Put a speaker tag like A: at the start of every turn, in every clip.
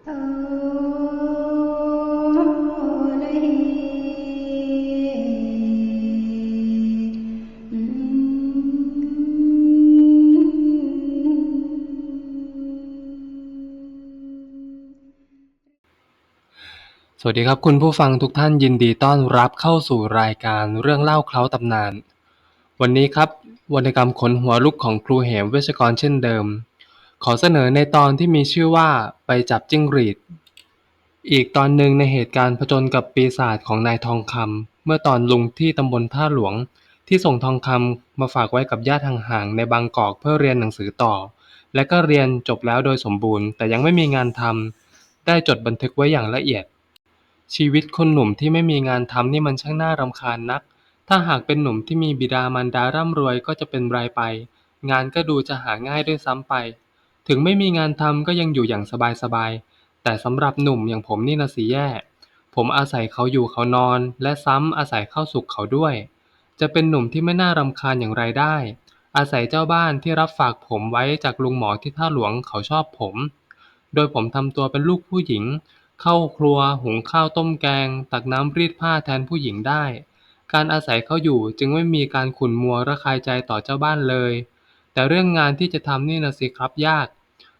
A: สวัสดีครับคุณผู้ฟังทุกท่านยินดีต้อนรับเข้าสู่รายการเรื่องเล่าเคล้าตำนาน วันนี้ครับวรรณกรรมขนหัวลุกของครูเหมเวชกรเช่นเดิม ขอเสนอในตอนที่มีชื่อว่า ไปจับจิ้งหรีด อีกตอนหนึ่งในเหตุการณ์ผจญกับปีศาจของนายทองคำเมื่อตอนลุงที่ตำบลท่าหลวง ที่ส่งทองคำมาฝากไว้กับญาติห่างๆในบางกอกเพื่อเรียนหนังสือต่อ และก็เรียนจบแล้วโดยสมบูรณ์ แต่ยังไม่มีงานทำได้จดบันทึกไว้อย่างละเอียด ชีวิตคนหนุ่มที่ไม่มีงานทำนี่มันช่างน่ารำคาญนัก ถ้าหากเป็นหนุ่มที่มีบิดามารดาร่ำรวยก็จะเป็นรายไป งานก็ดูจะหาง่ายด้วยซ้ำไป ถึงไม่มีงานทำก็ยังอยู่อย่างสบายๆแต่สำหรับหนุ่มอย่างผมนี่นะสิแย่ ผมอาศัยเขาอยู่เขานอน และซ้ำอาศัยเข้าสุขเขาด้วย จะเป็นหนุ่มที่ไม่น่ารำคาญอย่างไรได้ อาศัยเจ้าบ้านที่รับฝากผมไว้จากลุงหมอที่ท่าหลวงเขาชอบผม โดยผมทำตัวเป็นลูกผู้หญิง เข้าครัวหุงข้าวต้มแกง ตักน้ำรีดผ้าแทนผู้หญิงได้ การอาศัยเขาอยู่จึงไม่มีการขุ่นมัวระคายใจต่อเจ้าบ้านเลย แต่เรื่องงานที่จะทำนี่นะสิครับยาก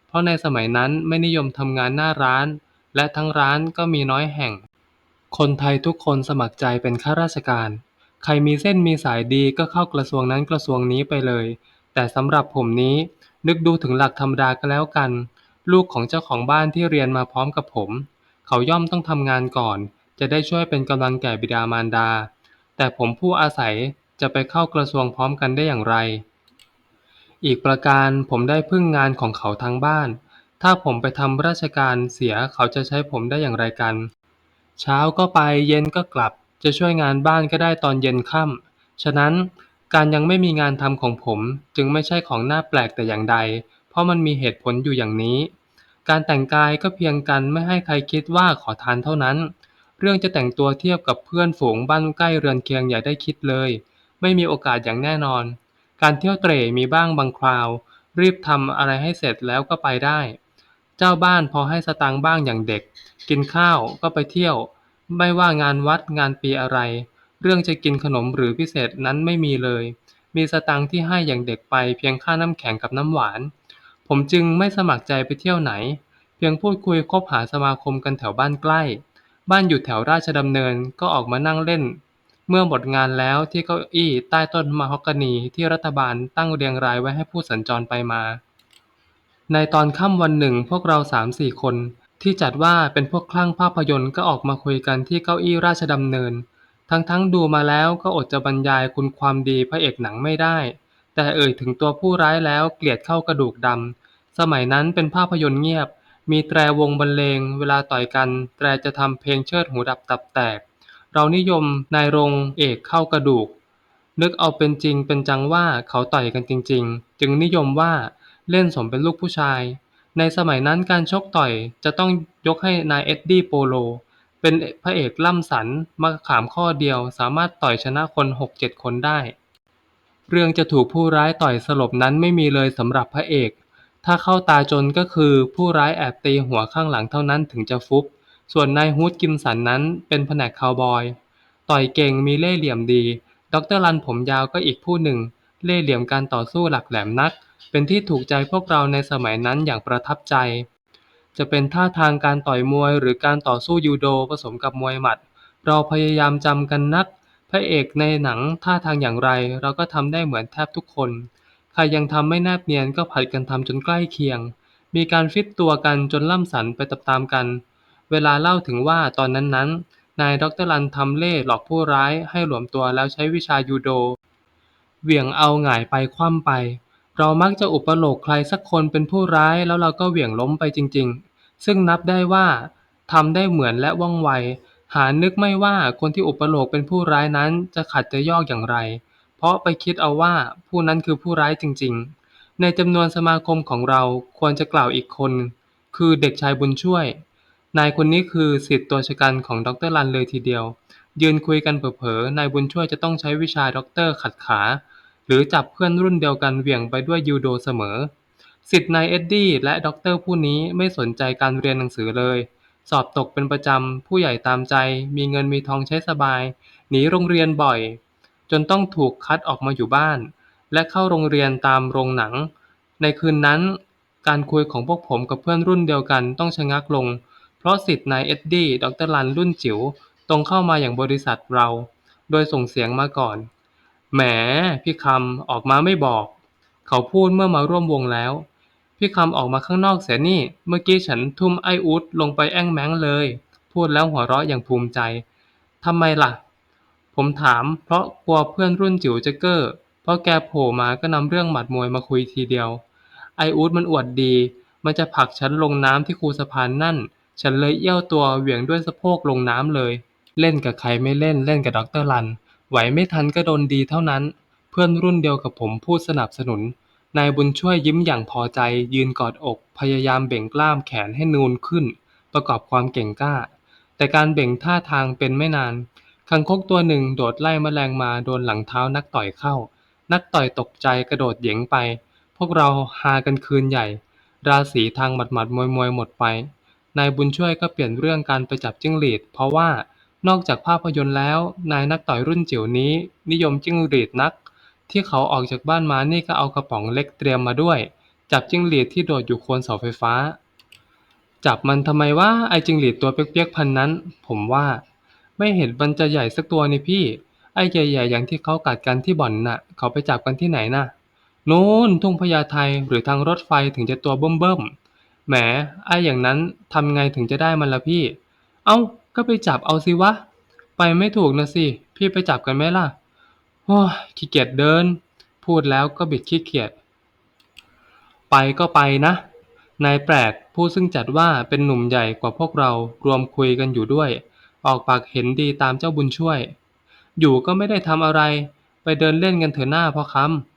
A: เพราะในสมัยนั้นไม่นิยมทำงานหน้าร้าน และทั้งร้านก็มีน้อยแห่ง คนไทยทุกคนสมัครใจเป็นข้าราชการ ใครมีเส้นมีสายดีก็เข้ากระทรวงนั้นกระทรวงนี้ไปเลย แต่สำหรับผมนี้นึกดูถึงหลักธรรมดาก็แล้วกัน ลูกของเจ้าของบ้านที่เรียนมาพร้อมกับผม เขาย่อมต้องทำงานก่อน จะได้ช่วยเป็นกำลังแก่บิดามารดา แต่ผมผู้อาศัยจะไปเข้ากระทรวงพร้อมกันได้อย่างไร อีกประการผมได้พึ่งงานของเขาทางบ้าน ถ้าผมไปทำราชการเสียเขาจะใช้ผมได้อย่างไรกัน เช้าก็ไปเย็นก็กลับ จะช่วยงานบ้านก็ได้ตอนเย็นค่ำ ฉะนั้นการยังไม่มีงานทำของผมจึงไม่ใช่ของน่าแปลกแต่อย่างใด เพราะมันมีเหตุผลอยู่อย่างนี้ การแต่งกายก็เพียงกันไม่ให้ใครคิดว่าขอทานเท่านั้น เรื่องจะแต่งตัวเทียบกับเพื่อนฝูงบ้านใกล้เรือนเคียงอย่าได้คิดเลย ไม่มีโอกาสอย่างแน่นอน การเที่ยวเตร่มีบ้างบางคราว รีบทำอะไรให้เสร็จแล้วก็ไปได้ เจ้าบ้านพอให้สตางค์บ้างอย่างเด็ก กินข้าวก็ไปเที่ยว ไม่ว่างานวัดงานปีอะไร เรื่องจะกินขนมหรือพิเศษนั้นไม่มีเลย มีสตางค์ที่ให้อย่างเด็กไปเพียงค่าน้ำแข็งกับน้ำหวาน ผมจึงไม่สมัครใจไปเที่ยวไหน เพียงพูดคุยคบหาสมาคมกันแถวบ้านใกล้ บ้านอยู่แถวราชดำเนินก็ออกมานั่งเล่น เมื่อหมดงานแล้วที่เก้าอี้ใต้ต้นมะฮอกกานีที่รัฐบาลตั้งเรียงรายไว้ให้ผู้สัญจรไปมา ในตอนค่ำวันหนึ่งพวกเราสามสี่คน ที่จัดว่าเป็นพวกคลั่งภาพยนตร์ก็ออกมาคุยกันที่เก้าอี้ราชดำเนิน ทั้งๆดูมาแล้วก็อดจะบรรยายคุณความดีพระเอกหนังไม่ได้ แต่เอ่ยถึงตัวผู้ร้ายแล้วเกลียดเข้ากระดูกดำสมัยนั้นเป็นภาพยนตร์เงียบ มีแตรวงบรรเลง เวลาต่อยกัน แตรจะทำเพลงเชิดหูดับตับแตก เรานิยมนายรงเอกเข้ากระดูก นึกเอาเป็นจริงเป็นจังว่าเขาต่อยกันจริง ๆ จึงนิยมว่าเล่นสมเป็นลูกผู้ชาย ในสมัยนั้นการชกต่อยจะต้องยกให้นายเอ็ดดี้โปโล เป็นพระเอกล่ำสันมะขามข้อเดียวสามารถต่อยชนะคนหกเจ็ดคนได้ เรื่องจะถูกผู้ร้ายต่อยสลบนั้นไม่มีเลยสำหรับพระเอก ถ้าเข้าตาจนก็คือผู้ร้ายแอบตีหัวข้างหลังเท่านั้นถึงจะฟุบ ส่วนนายฮูดกิมสันนั้นเป็นแผนกคาวบอย ต่อยเก่งมีเล่ห์เหลี่ยมดีดรรันผมยาวก็อีกผู้หนึ่ง เล่ห์เหลี่ยมการต่อสู้หลักแหลมนัก เป็นที่ถูกใจพวกเราในสมัยนั้นอย่างประทับใจ จะเป็นท่าทางการต่อยมวยหรือการต่อสู้ยูโดผสมกับมวยหมัด เราพยายามจำกันนัก พระเอกในหนังท่าทางอย่างไร เราก็ทำได้เหมือนแทบทุกคน ใครยังทำไม่แนบเนียนก็ผัดกันทำจนใกล้เคียง มีการฟิตตัวกันจนล่ำสันไปตามๆกัน เวลาเล่าถึงว่าตอนนั้นๆนายดรรันทำเล่ห์หลอกผู้ร้ายให้หลวมตัวแล้วใช้วิชายูโด เหวี่ยงเอาหงายไปคว่ำไป เรามักจะอุปโลกใครสักคนเป็นผู้ร้ายแล้วเราก็เหวี่ยงล้มไปจริง ๆ ซึ่งนับได้ว่าทำได้เหมือนและว่องไว หานึกไม่ว่าคนที่อุปโลกเป็นผู้ร้ายนั้นจะขัดจะยอกอย่างไร เพราะไปคิดเอาว่าผู้นั้นคือผู้ร้ายจริง ๆ ในจำนวนสมาคมของเราควรจะกล่าวอีกคน คือเด็กชายบุญช่วย นายคนนี้คือศิษย์ตัวชะกันของดรรันเลยทีเดียว ยืนคุยกันเผลอ ๆ นายบุญช่วยจะต้องใช้วิชาด็อกเตอร์ขัดขา หรือจับเพื่อนรุ่นเดียวกันเหวี่ยงไปด้วยยูโดเสมอสิทธิ์นายเอ็ดดี้และด็อกเตอร์ผู้นี้ไม่สนใจการเรียนหนังสือเลย สอบตกเป็นประจำ ผู้ใหญ่ตามใจ มีเงินมีทองใช้สบาย หนีโรงเรียนบ่อย จนต้องถูกคัดออกมาอยู่บ้าน และเข้าโรงเรียนตามโรงหนัง ในคืนนั้น การคุยของพวกผมกับเพื่อนรุ่นเดียวกันต้องชะงักลง เพราะสิทธิ์นายเอ็ดดี้ดรลันรุ่นจิ๋ว ตรงเข้ามาอย่างบริษัทเรา โดยส่งเสียงมาก่อน แหม พี่คำ ออกมาไม่บอก เขาพูดเมื่อมาร่วมวงแล้ว พี่คำออกมาข้างนอกเสียนี่ เมื่อกี้ฉันทุ่มไอ้อูดลงไปแอ้งแม้งเลย พูดแล้วหัวเราะอย่างภูมิใจ ทำไมล่ะ ผมถาม เพราะกลัวเพื่อนรุ่นจิ๋วจะเก้อ เพราะแกโผล่มาก็นำเรื่องหมัดมวยมาคุยทีเดียว ไออูดมันอวดดี มันจะผลักฉันลงน้ำที่คูสะพานนั่น ฉันเลยเอี้ยวตัวเหวี่ยงด้วยสะโพกลงน้ำเลย เล่นกับใครไม่เล่น เล่นกับดรลัน ไหวไม่ทันก็โดนดีเท่านั้น เพื่อนรุ่นเดียวกับผมพูดสนับสนุน นายบุญช่วยยิ้มอย่างพอใจ ยืนกอดอก พยายามเบ่งกล้ามแขนให้นูนขึ้น ประกอบความเก่งกล้า แต่การเบ่งท่าทางเป็นไม่นาน คังคกตัวหนึ่งโดดไล่แมลงมาโดนหลังเท้านักต่อยเข้า นักต่อยตกใจกระโดดเหยงไป พวกเราฮากันคืนใหญ่ ราศีทางหมัดหมัดมวยมวยหมดไป นายบุญช่วยก็เปลี่ยนเรื่องการไปจับจิ้งหรีด เพราะว่า นอกจากภาพยนตร์แล้ว นายนักต่อยรุ่นจิ๋วนี้ นิยมจิ้งหรีดนัก ที่เขาออกจากบ้านมานี่ก็เอากระป๋องเล็กเตรียมมาด้วย จับจิ้งหรีดที่โดดอยู่โคนเสาไฟฟ้า จับมันทำไมวะไอ้จิ้งหรีดตัวเปียกๆพันนั้น ผมว่า ไม่เห็นมันจะใหญ่สักตัวนี่พี่ ไอ้ใหญ่ๆอย่างที่เขากัดกันที่บ่อนน่ะ เขาไปจับกันที่ไหนน่ะนู้นทุ่งพญาไทหรือทางรถไฟถึงจะตัวเบิ่มๆ แหม ไอ้อย่างนั้นทำไงถึงจะได้มันละพี่ เอ้า ก็ไปจับเอาสิวะ ไปไม่ถูกนะสิ พี่ไปจับกันไหมล่ะ โอ้ยขี้เกียจเดิน พูดแล้วก็บิดขี้เกียจ ไปก็ไปนะ นายแปลกผู้ซึ่งจัดว่าเป็นหนุ่มใหญ่กว่าพวกเรารวมคุยกันอยู่ด้วย ออกปากเห็นดีตามเจ้าบุญช่วย อยู่ก็ไม่ได้ทำอะไร ไปเดินเล่นกันเถอะหน้าพ่อคำ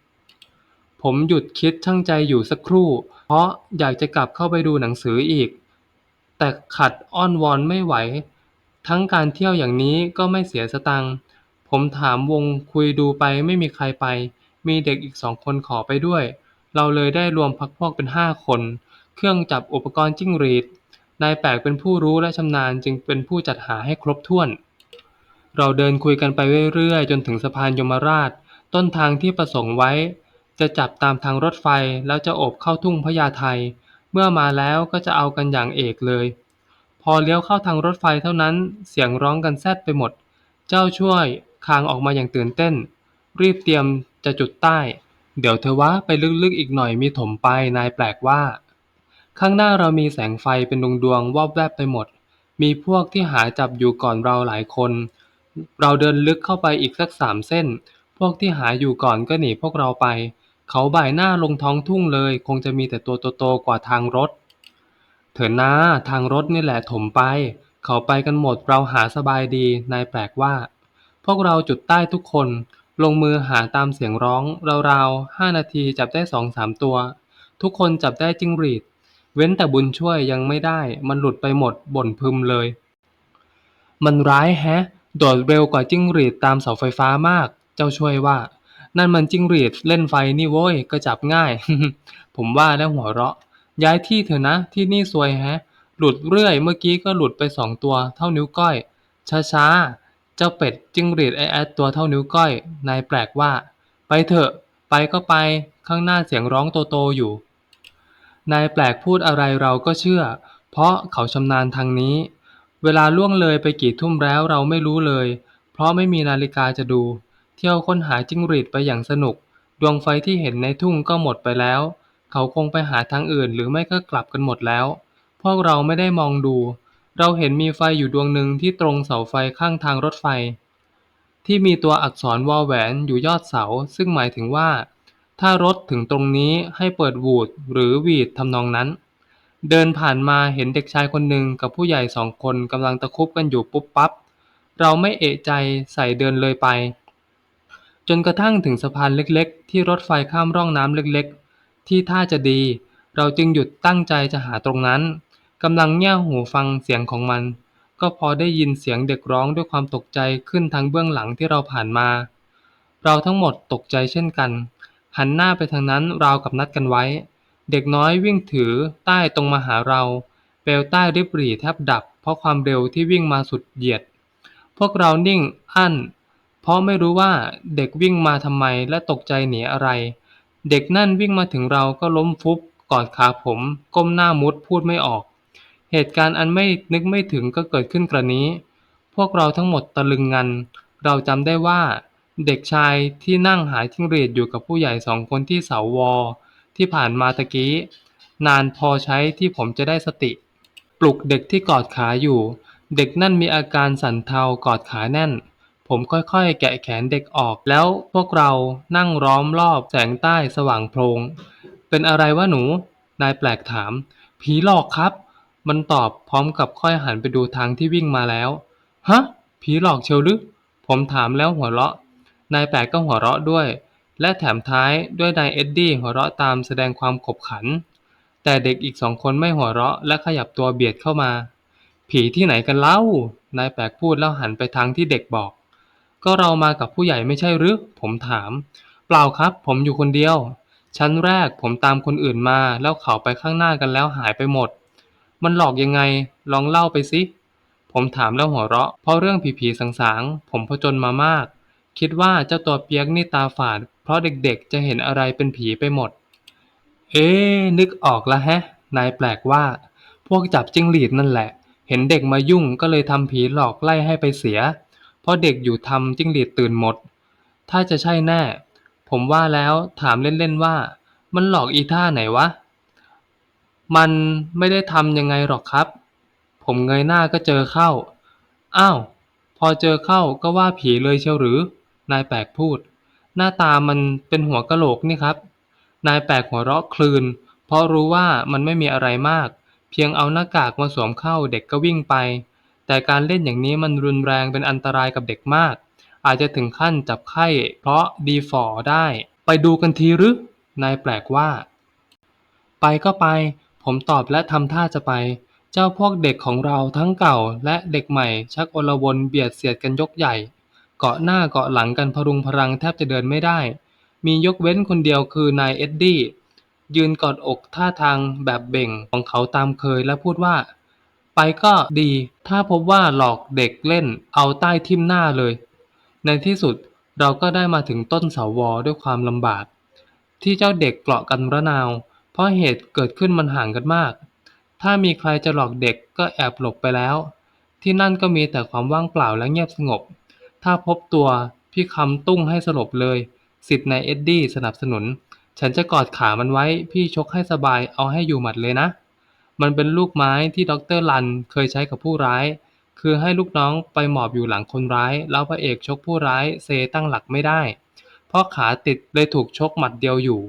A: ผมหยุดคิดชั่งใจอยู่สักครู่ เพราะอยากจะกลับเข้าไปดูหนังสืออีก แต่ขัดอ้อนวอนไม่ไหว ทั้งการเที่ยวอย่างนี้ก็ไม่เสียสตังค์ ผมถามวงคุยดูไปไม่มีใครไป มีเด็กอีกสองคนขอไปด้วย เราเลยได้รวมพักพวกเป็นห้าคน เครื่องจับอุปกรณ์จิ้งหรีด นายแปลกเป็นผู้รู้และชำนาญจึงเป็นผู้จัดหาให้ครบถ้วน เราเดินคุยกันไปเรื่อยๆ จนถึงสะพานยมราช ต้นทางที่ประสงค์ไว้ จะจับตามทางรถไฟแล้วจะโอบเข้าทุ่งพญาไท เมื่อมาแล้วก็จะเอากันอย่างเอกเลย พอเลี้ยวเข้าทางรถไฟเท่านั้นเสียงร้องกันแซดไปหมด เจ้าช่วยคางออกมาอย่างตื่นเต้น รีบเตรียมจะจุดใต้ เดี๋ยวเธอวะไปลึกๆอีกหน่อยมีถมไปนายแปลกว่า ข้างหน้าเรามีแสงไฟเป็นดวงดวงๆวอบแวบไปหมด มีพวกที่หาจับอยู่ก่อนเราหลายคน เราเดินลึกเข้าไปอีกสักสามเส้น พวกที่หาอยู่ก่อนก็หนีพวกเราไป เขาบ่ายหน้าลงท้องทุ่งเลย คงจะมีแต่ตัวโต ๆ กว่าทางรถ เถินนาทางรถนี่แหละถมไป เขาไปกันหมด เราหาสบายดี นายแปลกว่า พวกเราจุดใต้ทุกคน ลงมือหาตามเสียงร้อง ราวๆห้านาทีจับได้สองสามตัว ทุกคนจับได้จิ้งหรีด เว้นแต่บุญช่วยยังไม่ได้ มันหลุดไปหมด บ่นพึมเลย มันร้ายแฮะ โดดเร็วกว่าจิ้งหรีดตามเสาไฟฟ้ามาก เจ้าช่วยว่า นั่นมันจิ้งหรีดเล่นไฟนี่โว้ย ก็จับง่าย ผมว่าแล้วหัวเราะ ย้ายที่เถอะนะ ที่นี่ซวยแฮะ หลุดเรื่อย เมื่อกี้ก็หลุดไปสองตัว เท่านิ้วก้อย ช้าๆ เจ้าเป็ดจิ้งหรีดไอแอดตัวเท่านิ้วก้อย นายแปลกว่า ไปเถอะ ไปก็ไป ข้างหน้าเสียงร้องโตๆอยู่ นายแปลกพูดอะไรเราก็เชื่อ เพราะเขาชำนาญทางนี้ เวลาล่วงเลยไปกี่ทุ่มแล้วเราไม่รู้เลย เพราะไม่มีนาฬิกาจะดู ที่ยวค้นหาจิ้งหรีดไปอย่างสนุก ดวงไฟที่เห็นในทุ่งก็หมดไปแล้ว เขาคงไปหาทางอื่นหรือไม่ก็กลับกันหมดแล้ว พวกเราไม่ได้มองดู เราเห็นมีไฟอยู่ดวงหนึ่งที่ตรงเสาไฟข้างทางรถไฟ ที่มีตัวอักษรวอแหวนอยู่ยอดเสา ซึ่งหมายถึงว่า ถ้ารถถึงตรงนี้ให้เปิดวูดหรือวีดทำนองนั้น เดินผ่านมาเห็นเด็กชายคนหนึ่งกับผู้ใหญ่สองคนกำลังตะคุบกันอยู่ปุ๊บปั๊บเราไม่เอะใจใส่เดินเลยไป จนกระทั่งถึงสะพานเล็กๆ ที่รถไฟข้ามร่องน้ำเล็กๆ ที่ท่าจะดี เราจึงหยุดตั้งใจจะหาตรงนั้นกำลังเงี่ยหูฟังเสียงของมัน ก็พอได้ยินเสียงเด็กร้องด้วยความตกใจขึ้นทางเบื้องหลังที่เราผ่านมา เราทั้งหมดตกใจเช่นกัน หันหน้าไปทางนั้นราวกับนัดกันไว้ เด็กน้อยวิ่งถือใต้ตรงมาหาเรา เปลวใต้ริบหรี่แทบดับ เพราะความเร็วที่วิ่งมาสุดเหยียด พวกเรานิ่งอั้น เพราะไม่รู้ว่าเด็กวิ่งมาทำไมและตกใจหนีอะไร เด็กนั่นวิ่งมาถึงเราก็ล้มฟุบกอดขาผม ก้มหน้ามุดพูดไม่ออก เหตุการณ์อันไม่นึกไม่ถึงก็เกิดขึ้นกระนี้ พวกเราทั้งหมดตะลึงงัน เราจำได้ว่า เด็กชายที่นั่งหาจิ้งหรียดอยู่กับผู้ใหญ่สองคนที่เสาวอ ที่ผ่านมาตะกี้ นานพอใช้ที่ผมจะได้สติ ปลุกเด็กที่กอดขาอยู่ เด็กนั่นมีอาการสั่นเทากอดขาแน่น ผมค่อย ๆ แกะแขนเด็กออก แล้วพวกเรานั่งล้อมรอบแสงใต้สว่างโพลง เป็นอะไรวะหนู นายแปลกถาม ผีหลอกครับ มันตอบพร้อมกับค่อยหันไปดูทางที่วิ่งมาแล้ว ฮะ ผีหลอกเชียวหรือผมถามแล้วหัวเราะ นายแปลกก็หัวเราะด้วย และแถมท้ายด้วยนายเอ็ดดี้หัวเราะตามแสดงความขบขัน แต่เด็กอีกสองคนไม่หัวเราะและขยับตัวเบียดเข้ามา ผีที่ไหนกันเล่า นายแปลกพูดแล้วหันไปทางที่เด็กบอก ก็เรามากับผู้ใหญ่ไม่ใช่หรือผมถาม เปล่าครับ ผมอยู่คนเดียว ชั้นแรกผมตามคนอื่นมา แล้วเขาไปข้างหน้ากันแล้วหายไปหมด มันหลอกยังไง ลองเล่าไปสิ ผมถามแล้วหัวเราะ เพราะเรื่องผีๆสางๆ ผมผจญมามาก คิดว่าเจ้าตัวเปียกนี่ตาฝาด เพราะเด็กๆ จะเห็นอะไรเป็นผีไปหมด เอ๊นึกออกละแฮะ นายแปลกว่า พวกจับจิ้งหรีดนั่นแหละ เห็นเด็กมายุ่งก็เลยทำผีหลอกไล่ให้ไปเสีย เพราะเด็กอยู่ทำจิ้งหรีดตื่นหมด ถ้าจะใช่แน่ ผมว่าแล้วถามเล่นๆว่า มันหลอกอีท่าไหนวะ มันไม่ได้ทำยังไงหรอกครับ ผมเงยหน้าก็เจอเข้า อ้าว พอเจอเข้าก็ว่าผีเลยเชียวหรือ นายแปลกพูด หน้าตามันเป็นหัวกะโหลกนี่ครับ นายแปลกหัวเราะคลืน เพราะรู้ว่ามันไม่มีอะไรมาก เพียงเอาหน้ากากมาสวมเข้าเด็กก็วิ่งไป แต่การเล่นอย่างนี้มันรุนแรงเป็นอันตรายกับเด็กมาก อาจจะถึงขั้นจับไข้เพราะดีฝ่อได้ ไปดูกันทีหรือนายแปลกว่า ไปก็ไป ผมตอบและทำท่าจะไป เจ้าพวกเด็กของเราทั้งเก่าและเด็กใหม่ ชักอลวนเบียดเสียดกันยกใหญ่ เกาะหน้าเกาะหลังกันพรุงพรังแทบจะเดินไม่ได้ มียกเว้นคนเดียวคือนายเอ็ดดี้ยืนกอดอกท่าทางแบบเบ่งของเขาตามเคยและพูดว่า ไปก็ดี ถ้าพบว่าหลอกเด็กเล่นเอาใต้ทิ่มหน้าเลย ในที่สุดเราก็ได้มาถึงต้นเสาวอด้วยความลำบาก ที่เจ้าเด็กเกาะกันระนาว เพราะเหตุเกิดขึ้นมันห่างกันมาก ถ้ามีใครจะหลอกเด็กก็แอบหลบไปแล้ว ที่นั่นก็มีแต่ความว่างเปล่าและเงียบสงบ ถ้าพบตัวพี่คำตุ้งให้สลบเลย สิทธิ์นายเอ็ดดี้สนับสนุน ฉันจะกอดขามันไว้ พี่ชกให้สบายเอาให้อยู่หมัดเลยนะ มันเป็นลูกไม้ที่ด็อกเตอร์ลันเคยใช้กับผู้ร้าย คือให้ลูกน้องไปหมอบอยู่หลังคนร้าย แล้วพระเอกชกผู้ร้ายเซตั้งหลักไม่ได้ เพราะขาติดเลยถูกชกหมัดเดียวอยู่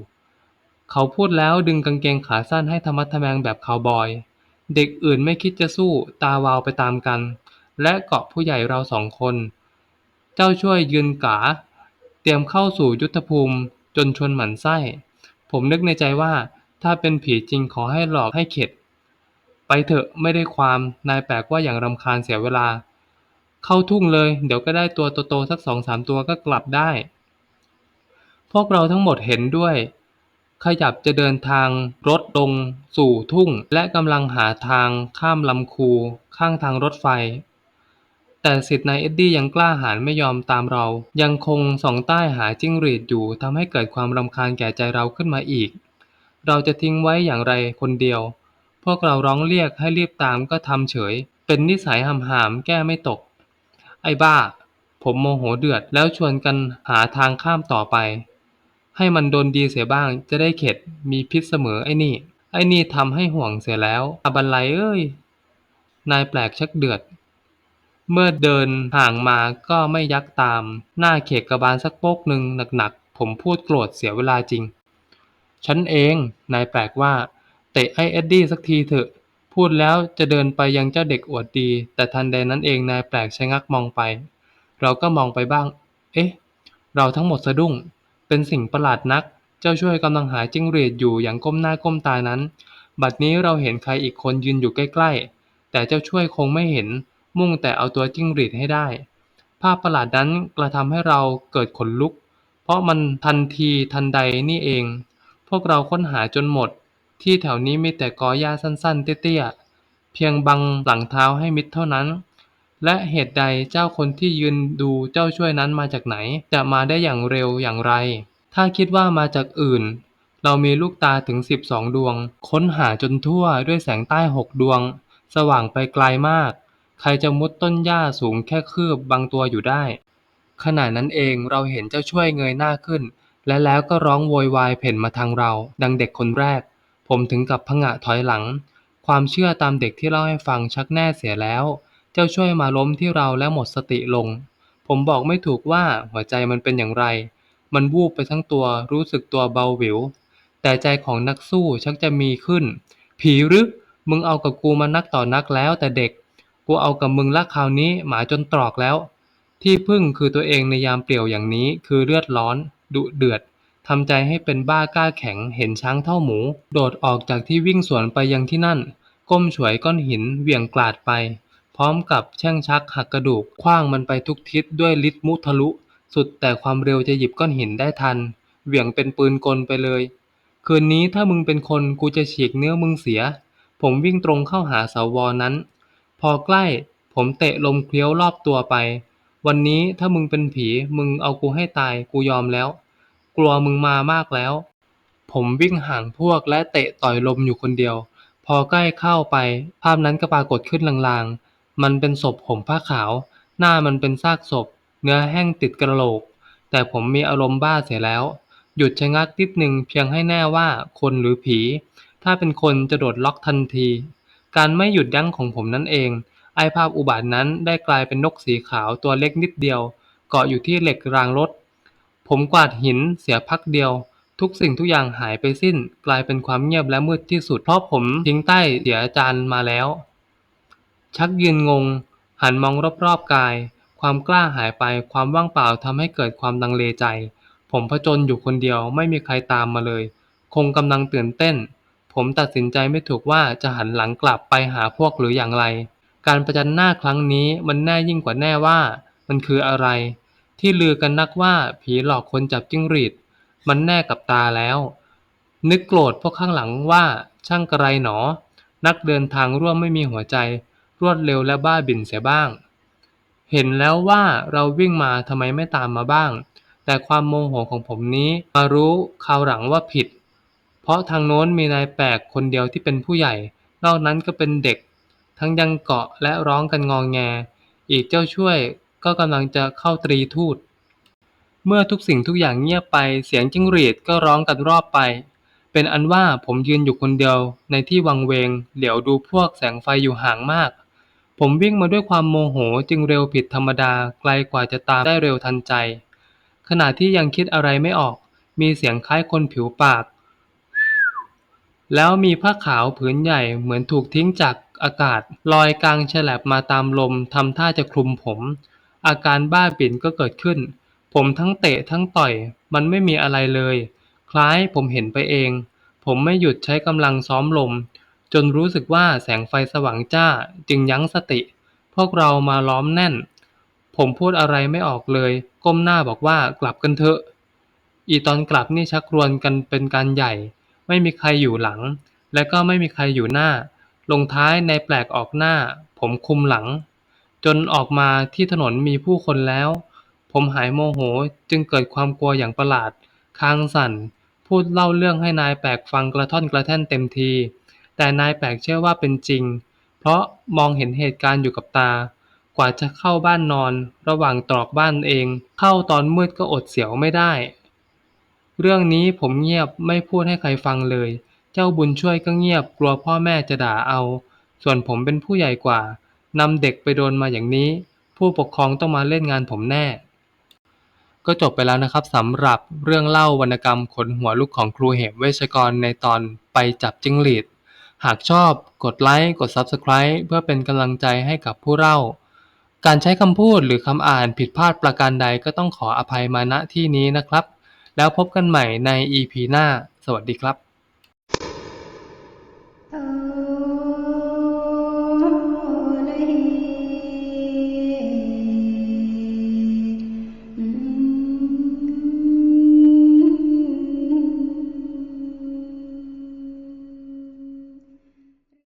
A: เขาพูดแล้วดึงกางเกงขาสั้นให้ธรรมัดทะแมงแบบคาวบอย เด็กอื่นไม่คิดจะสู้ตาวาวไปตามกัน และเกาะผู้ใหญ่เราสองคน เจ้าช่วยยืนกา เตรียมเข้าสู่ยุทธภูมิจนชนหมันไส้ ผมนึกในใจว่าถ้าเป็นผีจริงขอให้หลอกให้เข็ด ไปเถอะ ไม่ได้ความ นายแปลกว่าอย่างรำคาญเสียเวลา เข้าทุ่งเลย เดี๋ยวก็ได้ตัวโตๆสักสองสามตัวก็กลับได้ พวกเราทั้งหมดเห็นด้วย ขยับจะเดินทางรถลงสู่ทุ่ง และกำลังหาทางข้ามลำคู ข้างทางรถไฟ แต่สิทธิ์นายเอ็ดดี้ยังกล้าหาญไม่ยอมตามเรา ยังคงส่องใต้หาจิ้งหรีดอยู่ทำให้เกิดความรำคาญแก่ใจเราขึ้นมาอีก เราจะทิ้งไว้อย่างไรคนเดียว พวกเราร้องเรียกให้รีบตามก็ทำเฉย เป็นนิสัยหำหามๆแก้ไม่ตก ไอ้บ้า ผมโมโหเดือดแล้วชวนกันหาทางข้ามต่อไป ให้มันโดนดีเสียบ้างจะได้เข็ดมีพิษเสมอไอ้นี่ ไอ้นี่ทำให้ห่วงเสียแล้วอบันไลเอ้ย นายแปลกชักเดือด เมื่อเดินห่างมาก็ไม่ยักตาม หน้าเขกกระบาลสักโป๊กหนึ่งหนักๆผมพูดโกรธเสียเวลาจริง ฉันเอง นายแปลกว่า เตะไอ้เอ็ดดี้สักทีเถอะ พูดแล้วจะเดินไปยังเจ้าเด็กอวดดี แต่ทันใดนั้นเองนายแปลกชะงักมองไป เราก็มองไปบ้าง เอ๊ะ เราทั้งหมดสะดุ้ง เป็นสิ่งประหลาดนัก เจ้าช่วยกำลังหาจิ้งหรีดอยู่อย่างก้มหน้าก้มตานั้น บัดนี้เราเห็นใครอีกคนยืนอยู่ใกล้ๆ แต่เจ้าช่วยคงไม่เห็น มุ่งแต่เอาตัวจิ้งหรีดให้ได้ ภาพประหลาดนั้นกระทำให้เราเกิดขนลุก เพราะมันทันทีทันใดนี่เอง พวกเราค้นหาจนหมด ที่แถวนี้มีแต่กอหญ้าสั้น ๆ เตี้ย ๆ เพียงบังหลังเท้าให้มิดเท่านั้น และเหตุใดเจ้าคนที่ยืนดูเจ้าช่วยนั้นมาจากไหน จะมาได้อย่างเร็วอย่างไร ถ้าคิดว่ามาจากอื่น เรามีลูกตาถึงสิบสองดวง ค้นหาจนทั่วด้วยแสงใต้หกดวง สว่างไปไกลมาก ใครจะมุดต้นหญ้าสูงแค่คืบบางตัวอยู่ได้ ขณะนั้นเองเราเห็นเจ้าช่วยเงยหน้าขึ้นและแล้วก็ร้องโวยวายเพ่นมาทางเรา ดังเด็กคนแรก ผมถึงกับผงะถอยหลัง ความเชื่อตามเด็กที่เล่าให้ฟังชักแน่เสียแล้ว เจ้าช่วยมาล้มที่เราและหมดสติลง ผมบอกไม่ถูกว่าหัวใจมันเป็นอย่างไร มันวูบไปทั้งตัวรู้สึกตัวเบาหวิว แต่ใจของนักสู้ชักจะมีขึ้น ผีหรือมึงเอากับกูมานักต่อนักแล้วแต่เด็ก กูเอากับมึงละคราวนี้หมาจนตรอกแล้ว ที่พึ่งคือตัวเองในยามเปลี่ยวอย่างนี้คือเลือดร้อน ดุเดือด ทำใจให้เป็นบ้ากล้าแข็ง เห็นช้างเท่าหมู โดดออกจากที่วิ่งสวนไปยังที่นั่น ก้มฉวยก้อนหินเหวี่ยงกลาดไป พร้อมกับแช่งชักหักกระดูกคว้างมันไปทุกทิศด้วยฤทธิ์มุทะลุ สุดแต่ความเร็วจะหยิบก้อนหินได้ทัน เหวี่ยงเป็นปืนกลไปเลย คืนนี้ถ้ามึงเป็นคนกูจะฉีกเนื้อมึงเสีย ผมวิ่งตรงเข้าหาเสาวอนั้น พอใกล้ ผมเตะลมเคลี้ยวรอบตัวไป วันนี้ถ้ามึงเป็นผีมึงเอากูให้ตายกูยอมแล้ว กลัวมึงมามากแล้ว ผมวิ่งห่างพวกและเตะต่อยลมอยู่คนเดียว พอใกล้เข้าไป ภาพนั้นก็ปรากฏขึ้นลางๆ มันเป็นศพผมผ้าขาว หน้ามันเป็นซากศพ เนื้อแห้งติดกระโหลก แต่ผมมีอารมณ์บ้าเสียแล้ว หยุดชะงักนิดหนึ่งเพียงให้แน่ว่าคนหรือผี ถ้าเป็นคนจะโดดล็อกทันที การไม่หยุดยั้งของผมนั่นเอง ไอภาพอุบาทนั้นได้กลายเป็นนกสีขาวตัวเล็กนิดเดียว เกาะอยู่ที่เหล็กรางรถ ผมกวาดหินเสียพักเดียว ทุกสิ่งทุกอย่างหายไปสิ้น กลายเป็นความเงียบและมืดที่สุด เพราะผมทิ้งใต้เสียจานมาแล้ว ชักยืนงง หันมองรอบๆกาย ความกล้าหายไปความว่างเปล่าทำให้เกิดความลังเลใจ ผมผจญอยู่คนเดียวไม่มีใครตามมาเลย คงกำลังตื่นเต้น ผมตัดสินใจไม่ถูกว่าจะหันหลังกลับไปหาพวกหรืออย่างไร การประจันหน้าครั้งนี้มันแน่ยิ่งกว่าแน่ว่า มันคืออะไร ที่ลือกันนักว่าผีหลอกคนจับจิ้งหรีด มันแน่กับตาแล้ว นึกโกรธพวกข้างหลังว่าช่างกระไรหนอ นักเดินทางร่วมไม่มีหัวใจ รวดเร็วและบ้าบิ่นเสียบ้าง เห็นแล้วว่าเราวิ่งมาทำไมไม่ตามมาบ้าง แต่ความโมโหของผมนี้มารู้คราวหลังว่าผิด เพราะทางโน้นมีนายแปลกคนเดียวที่เป็นผู้ใหญ่ นอกนั้นก็เป็นเด็ก ทั้งยังเกาะและร้องกันงองแง อีกเจ้าช่วย ก็กำลังจะเข้าตรีทูต เมื่อทุกสิ่งทุกอย่างเงียบไปเสียงจิ้งหรีดก็ร้องกันรอบไป เป็นอันว่าผมยืนอยู่คนเดียวในที่วังเวง เหลียวดูพวกแสงไฟอยู่ห่างมาก ผมวิ่งมาด้วยความโมโหจึงเร็วผิดธรรมดาไกลกว่าจะตามได้เร็วทันใจ ขณะที่ยังคิดอะไรไม่ออก มีเสียงคล้ายคนผิวปาก แล้วมีผ้าขาวผืนใหญ่เหมือนถูกทิ้งจากอากาศลอยกลางแฉลบมาตามลมทำท่าจะคลุมผม อาการบ้าบิ่นก็เกิดขึ้น ผมทั้งเตะทั้งต่อย มันไม่มีอะไรเลย คล้ายผมเห็นไปเอง ผมไม่หยุดใช้กำลังซ้อมลม จนรู้สึกว่าแสงไฟสว่างจ้าจึงยั้งสติ พวกเรามาล้อมแน่น ผมพูดอะไรไม่ออกเลย ก้มหน้าบอกว่ากลับกันเถอะ อีตอนกลับนี่ชักรวนกันเป็นการใหญ่ ไม่มีใครอยู่หลัง และก็ไม่มีใครอยู่หน้า ลงท้ายในแปลกออกหน้า ผมคุมหลัง จนออกมาที่ถนนมีผู้คนแล้ว ผมหายโมโหจึงเกิดความกลัวอย่างประหลาด คางสั่น พูดเล่าเรื่องให้นายแปลกฟังกระท่อนกระแท่นเต็มที แต่นายแปลกเชื่อว่าเป็นจริง เพราะมองเห็นเหตุการณ์อยู่กับตา กว่าจะเข้าบ้านนอน ระหว่างตรอกบ้านเอง เข้าตอนมืดก็อดเสียวไม่ได้ เรื่องนี้ผมเงียบไม่พูดให้ใครฟังเลย เจ้าบุญช่วยก็เงียบกลัวพ่อแม่จะด่าเอา ส่วนผมเป็นผู้ใหญ่กว่า นำเด็กไปโดนมาอย่างนี้ ผู้ปกครองต้องมาเล่นงานผมแน่ ก็จบไปแล้วนะครับสำหรับเรื่องเล่าวรรณกรรมขนหัวลุกของครูเหมเวชกรในตอนไปจับจิ้งหรีด หากชอบกดไลค์กด Subscribe เพื่อเป็นกำลังใจให้กับผู้เล่า การใช้คำพูดหรือคำอ่านผิดพลาดประการใดก็ต้องขออภัยมาณที่นี้นะครับ แล้วพบกันใหม่ใน EP หน้า สวัสดีครับ